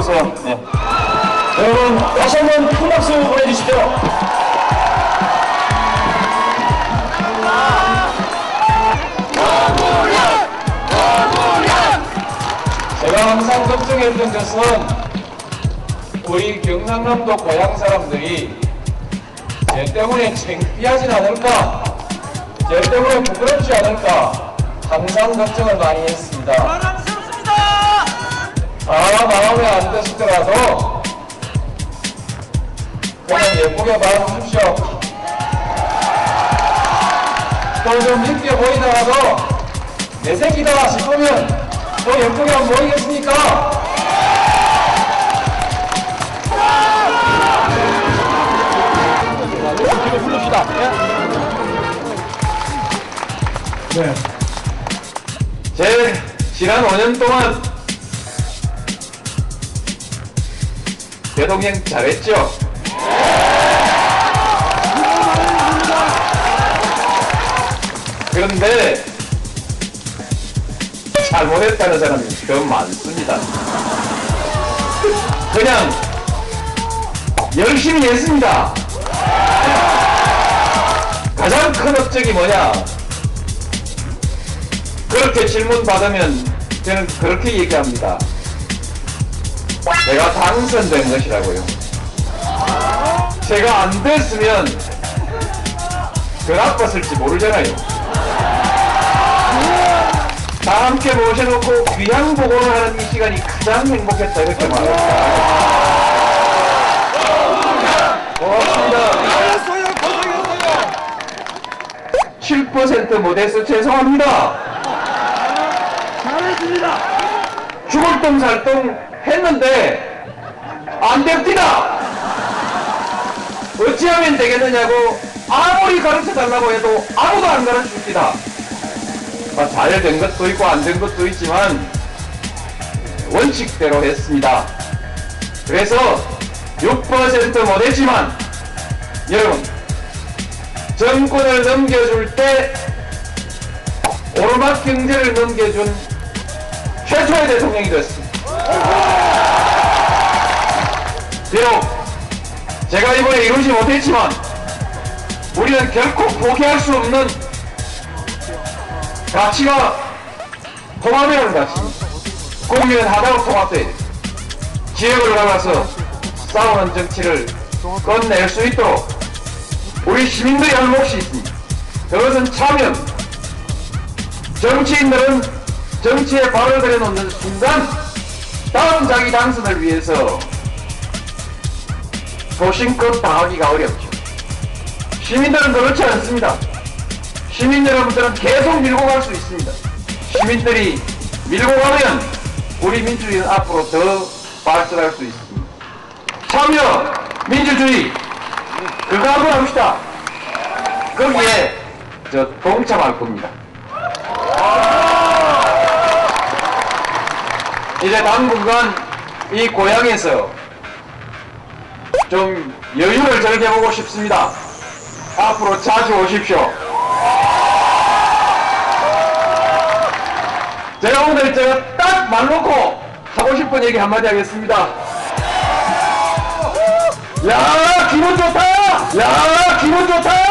오세요. 네. 여러분 다시 한번 큰 박수 보내주십시오. 제가 항상 걱정했던 것은 우리 경상남도 고향 사람들이 제 때문에 창피하진 않을까 제 때문에 부끄럽지 않을까 항상 걱정을 많이 했습니다. 다 마음에 안 드시더라도 그냥 예쁘게 봐주십시오. 또좀 이쁘게 보이더라도 내 새끼다 싶으면 또 예쁘게 안 보이겠습니까? 네. 제 지난 5년 동안 대통령 잘했죠? 그런데 잘못했다는 사람이 더 많습니다. 그냥 열심히 했습니다. 가장 큰 업적이 뭐냐? 그렇게 질문 받으면 저는 그렇게 얘기합니다. 제가 당선된 것이라고요. 제가 안 됐으면 더 나빴을지 모르잖아요. 다 함께 모셔놓고 귀향 보고를 하는 이 시간이 가장 행복했다 이렇게 말합니다. 고맙습니다. 잘했어요. 고생했어요. 7% 못해서 죄송합니다. 잘했습니다. 죽을 똥 살똥 했는데 안 됩니다. 어찌하면 되겠느냐고 아무리 가르쳐 달라고 해도 아무도 안 가르쳐 줍니다. 아, 잘된 것도 있고 안 된 것도 있지만 원칙대로 했습니다. 그래서 6% 못했지만 여러분 정권을 넘겨줄 때 오르막 경제를 넘겨준 최초의 대통령이 됐습니다. 비록 제가 이번에 이루지 못했지만 우리는 결코 포기할 수 없는 가치가 통합이라는 가치입니다. 공유하다고 통합돼야 됩니다. 지역을 갈라서 싸우는 정치를 끝낼 수 있도록 우리 시민들이 할 몫이 있습니다. 그것은 참여, 정치인들은 정치에 발을 들여놓는 순간 다음 자기 당선을 위해서 소신껏 당하기가 어렵죠. 시민들은 그렇지 않습니다. 시민 여러분들은 계속 밀고 갈 수 있습니다. 시민들이 밀고 가면 우리 민주주의는 앞으로 더 발전할 수 있습니다. 참여, 민주주의, 그거 한번 합시다. 거기에 저 동참할 겁니다. 이제 당분간 이 고향에서 좀 여유를 즐겨보고 싶습니다. 앞으로 자주 오십시오. 제가 오늘 제가 딱 말 놓고 하고 싶은 얘기 한마디 하겠습니다. 야, 기분 좋다! 야, 기분 좋다!